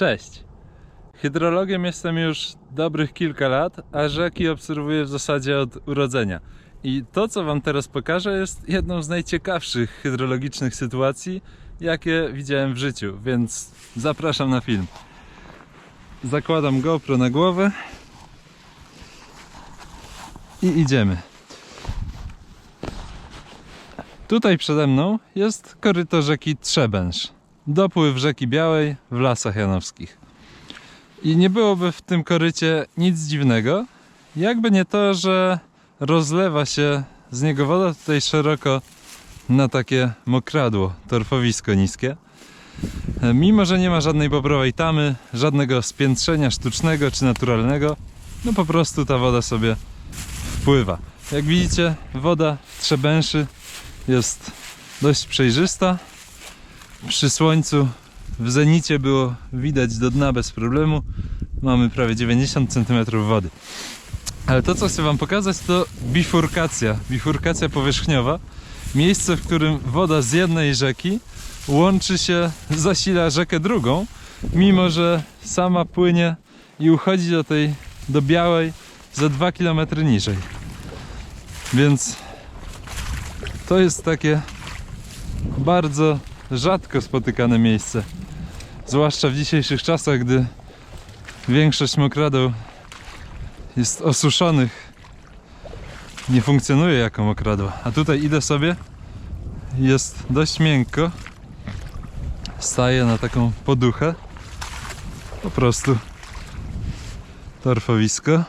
Cześć. Hydrologiem jestem już dobrych kilka lat, a rzeki obserwuję w zasadzie od urodzenia. I to, co Wam teraz pokażę, jest jedną z najciekawszych hydrologicznych sytuacji, jakie widziałem w życiu, więc zapraszam na film. Zakładam GoPro na głowę i idziemy. Tutaj przede mną jest koryto rzeki Trzebęż. Dopływ rzeki Białej w Lasach Janowskich. I nie byłoby w tym korycie nic dziwnego, jakby nie to, że rozlewa się z niego woda tutaj szeroko na takie mokradło, torfowisko niskie. Mimo, że nie ma żadnej bobrowej tamy, żadnego spiętrzenia sztucznego czy naturalnego, no po prostu ta woda sobie wpływa. Jak widzicie, woda Trzebęszy jest dość przejrzysta. Przy słońcu w zenicie było widać do dna bez problemu. Mamy prawie 90 cm wody. Ale to, co chcę Wam pokazać, to bifurkacja. Bifurkacja powierzchniowa. Miejsce, w którym woda z jednej rzeki łączy się, zasila rzekę drugą, mimo że sama płynie i uchodzi do tej, do białej za 2 km niżej. Więc to jest takie bardzo rzadko spotykane miejsce. Zwłaszcza w dzisiejszych czasach, gdy większość mokradeł jest osuszonych, nie funkcjonuje jako mokradła. A tutaj idę sobie, jest dość miękko. Staję na taką poduchę. Po prostu torfowisko.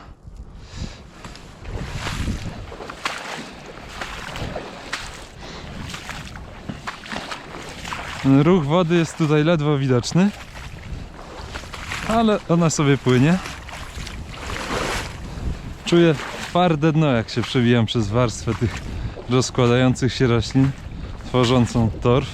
Ruch wody jest tutaj ledwo widoczny, ale ona sobie płynie. Czuję twarde dno, jak się przebijam przez warstwę tych rozkładających się roślin, tworzącą torf.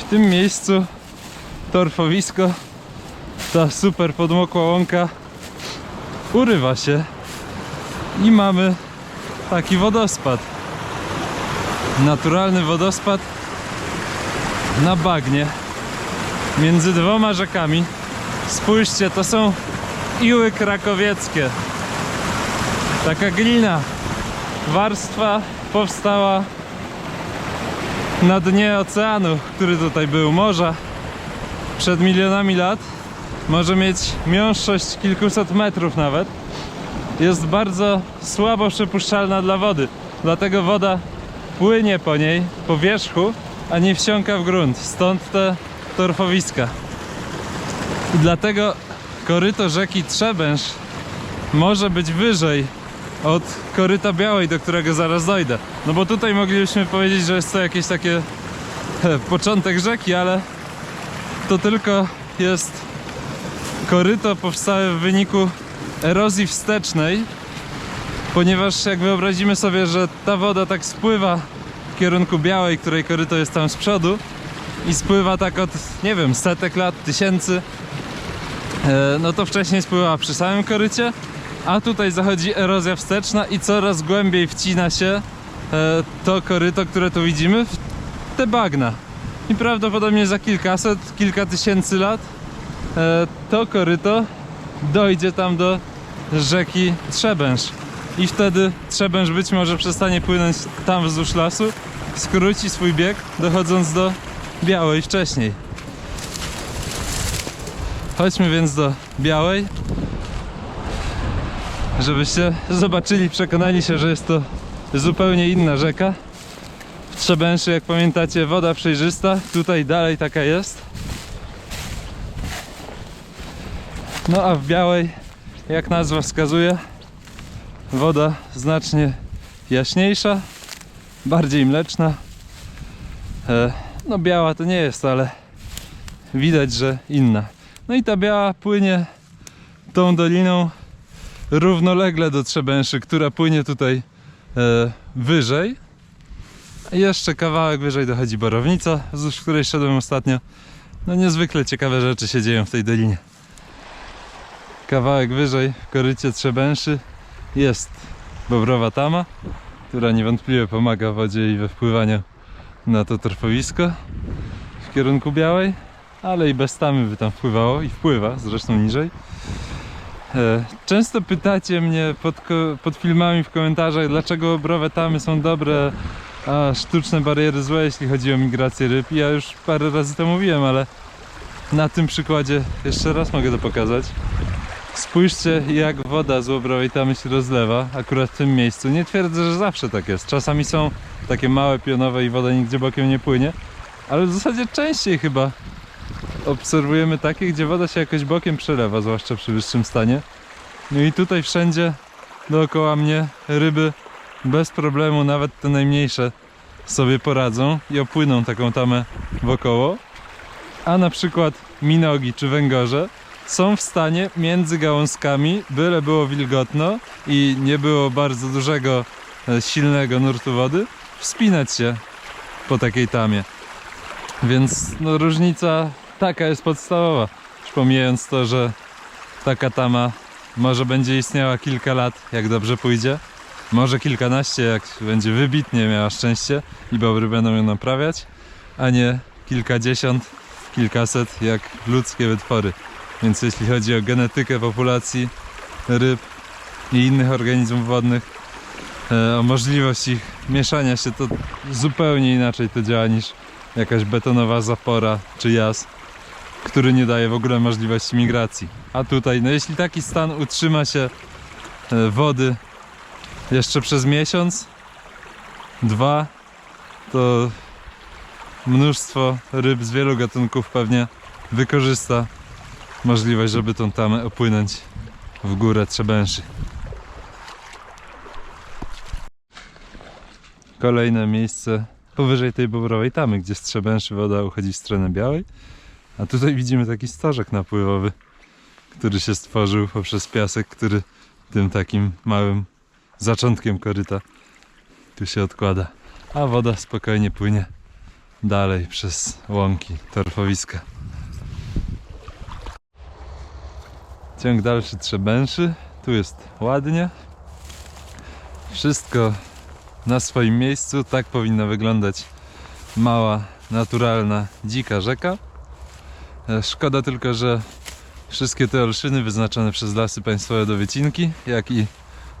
W tym miejscu torfowisko ta super podmokła łąka urywa się i mamy taki wodospad. Naturalny wodospad na bagnie między dwoma rzekami. Spójrzcie, to są iły krakowieckie. Taka glina. Warstwa powstała na dnie oceanu, który tutaj był, morza przed milionami lat może mieć miąższość kilkuset metrów nawet. Jest bardzo słabo przepuszczalna dla wody. Dlatego woda płynie po niej, po wierzchu, a nie wsiąka w grunt. Stąd te torfowiska. I dlatego koryto rzeki Trzebęż może być wyżej od koryta białej, do którego zaraz dojdę. No bo tutaj moglibyśmy powiedzieć, że jest to jakieś takie początek rzeki, ale to tylko jest koryto powstałe w wyniku erozji wstecznej, ponieważ jak wyobrazimy sobie, że ta woda tak spływa w kierunku białej, której koryto jest tam z przodu i spływa tak od, nie wiem, setek lat, tysięcy, e, no to wcześniej spływała przy samym korycie, a tutaj zachodzi erozja wsteczna i coraz głębiej wcina się e, to koryto, które tu widzimy, w te bagna. I prawdopodobnie za kilkaset, kilka tysięcy lat to koryto dojdzie tam do rzeki Trzebęż. I wtedy Trzebęż być może przestanie płynąć tam wzdłuż lasu, skróci swój bieg, dochodząc do Białej wcześniej. Chodźmy więc do Białej, żebyście zobaczyli, przekonali się, że jest to zupełnie inna rzeka. W Trzebęszy, jak pamiętacie, woda przejrzysta, tutaj dalej taka jest. No a w białej, jak nazwa wskazuje, woda znacznie jaśniejsza, bardziej mleczna. E, no biała to nie jest, ale widać, że inna. No i ta biała płynie tą doliną równolegle do Trzebęszy, która płynie tutaj e, wyżej. Jeszcze kawałek wyżej dochodzi Borownica, wzdłuż której szedłem ostatnio. No niezwykle ciekawe rzeczy się dzieją w tej dolinie. Kawałek wyżej w korycie Trzebęszy jest Bobrowa Tama, która niewątpliwie pomaga wodzie i we wpływaniu na to torfowisko w kierunku Białej, ale i bez tamy by tam wpływało i wpływa, zresztą niżej. E, Często pytacie mnie pod, pod filmami w komentarzach, dlaczego bobrowe tamy są dobre, a sztuczne bariery złe, jeśli chodzi o migrację ryb. Ja już parę razy to mówiłem, ale na tym przykładzie jeszcze raz mogę to pokazać. Spójrzcie jak woda z łobrowej tamy się rozlewa, akurat w tym miejscu. Nie twierdzę, że zawsze tak jest. Czasami są takie małe pionowe i woda nigdzie bokiem nie płynie, ale w zasadzie częściej chyba obserwujemy takie, gdzie woda się jakoś bokiem przelewa, zwłaszcza przy wyższym stanie. No i tutaj wszędzie dookoła mnie ryby bez problemu, nawet te najmniejsze sobie poradzą i opłyną taką tamę wokoło. A na przykład minogi czy węgorze są w stanie między gałązkami, byle było wilgotno i nie było bardzo dużego, e, silnego nurtu wody, wspinać się po takiej tamie. Więc no, różnica taka jest podstawowa. Już pomijając to, że taka tama może będzie istniała kilka lat, jak dobrze pójdzie. Może kilkanaście, jak będzie wybitnie miała szczęście i bobry będą ją naprawiać, a nie kilkadziesiąt, kilkaset jak ludzkie wytwory. Więc jeśli chodzi o genetykę populacji ryb i innych organizmów wodnych, e, o możliwość ich mieszania się, to zupełnie inaczej to działa niż jakaś betonowa zapora czy jaz, który nie daje w ogóle możliwości migracji. A tutaj, no jeśli taki stan utrzyma się e, wody jeszcze przez miesiąc, dwa, to mnóstwo ryb z wielu gatunków pewnie wykorzysta możliwość, żeby tą tamę opłynąć w górę Trzebęszy. Kolejne miejsce powyżej tej bobrowej tamy, gdzie z Trzebęszy woda uchodzi w stronę białej. A tutaj widzimy taki stożek napływowy, który się stworzył poprzez piasek, który tym takim małym zaczątkiem koryta tu się odkłada. A woda spokojnie płynie dalej przez łąki, torfowiska. Ciąg dalszy Trzebęszy. Tu jest ładnie. Wszystko na swoim miejscu. Tak powinna wyglądać mała, naturalna, dzika rzeka. E, Szkoda tylko, że wszystkie te olszyny wyznaczone przez lasy państwowe do wycinki, jak i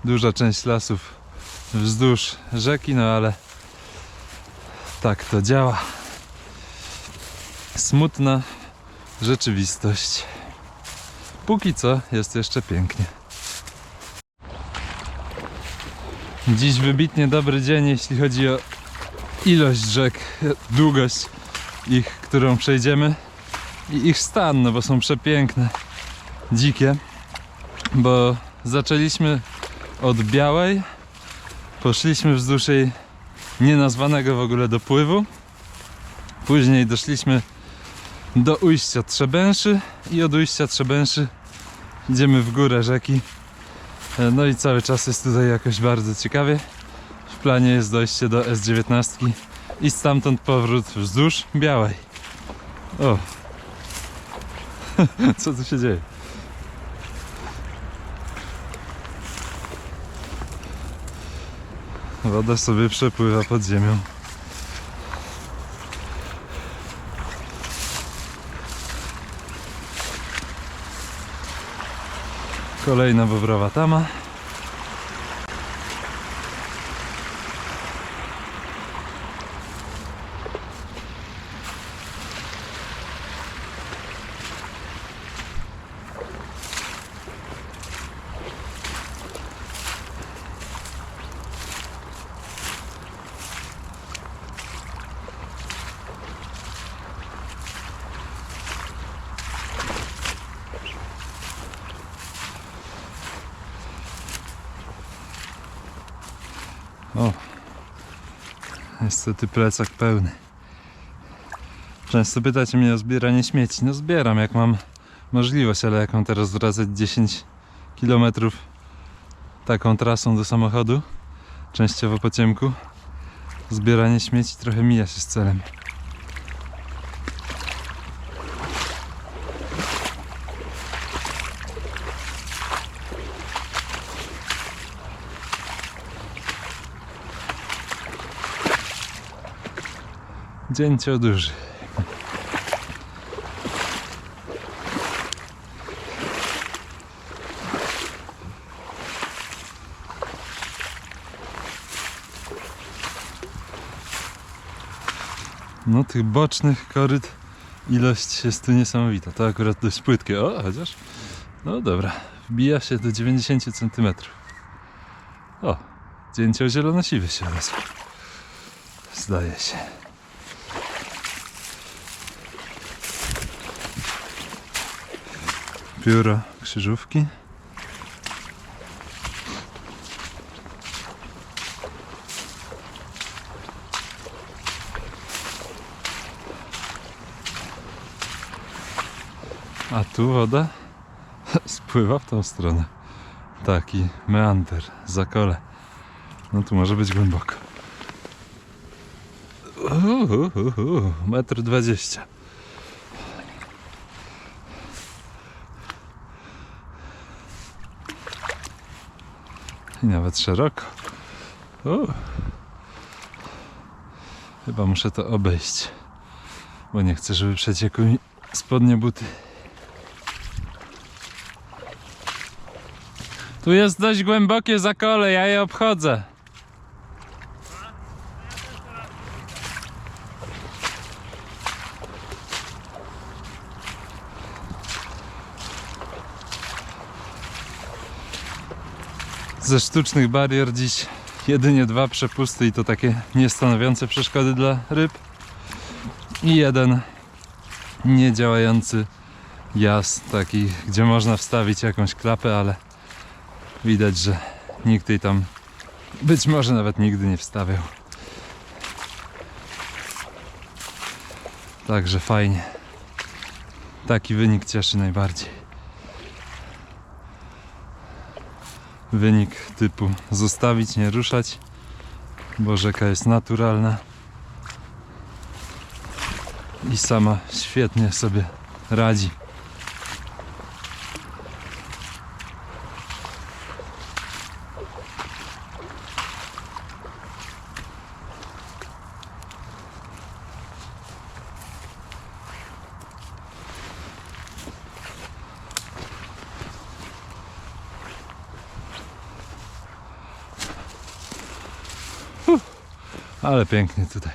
duża część lasów wzdłuż rzeki, no ale tak to działa. Smutna rzeczywistość. Póki co jest jeszcze pięknie. Dziś wybitnie dobry dzień, jeśli chodzi o ilość rzek, długość ich, którą przejdziemy i ich stan, no bo są przepiękne, dzikie, bo zaczęliśmy od białej, poszliśmy wzdłuż jej nienazwanego w ogóle dopływu, później doszliśmy do ujścia Trzebęszy i od ujścia Trzebęszy idziemy w górę rzeki. E, No i cały czas jest tutaj jakoś bardzo ciekawie. W planie jest dojście do S19 i stamtąd powrót wzdłuż Białej. O! Co tu się dzieje? Woda sobie przepływa pod ziemią. Kolejna bobrowa tama. Niestety plecak pełny. Często pytacie mnie o zbieranie śmieci. No zbieram jak mam możliwość, ale jak mam teraz wracać 10 km taką trasą do samochodu, częściowo po ciemku, zbieranie śmieci trochę mija się z celem. Dzięcio duży. No tych bocznych koryt ilość jest tu niesamowita. To akurat dość płytkie. O, chociaż. No dobra. Wbija się do 90 cm. O, dzięcioł zielonosiwy się rozwił. Zdaje się. Pióro krzyżówki. A tu woda spływa w tą stronę. Taki meander, zakole. No tu może być głęboko. Uhuhuhu, Metr dwadzieścia. I nawet szeroko. Chyba muszę to obejść, bo nie chcę, żeby przeciekły mi spodnie buty. Tu jest dość głębokie zakole, ja je obchodzę. Ze sztucznych barier dziś jedynie dwa przepusty i to takie niestanowiące przeszkody dla ryb. I jeden niedziałający jazd, taki, gdzie można wstawić jakąś klapę, ale widać, że nikt jej tam być może nawet nigdy nie wstawiał. Także fajnie. Taki wynik cieszy najbardziej. Wynik typu zostawić, nie ruszać, bo rzeka jest naturalna i sama świetnie sobie radzi. Ale pięknie tutaj.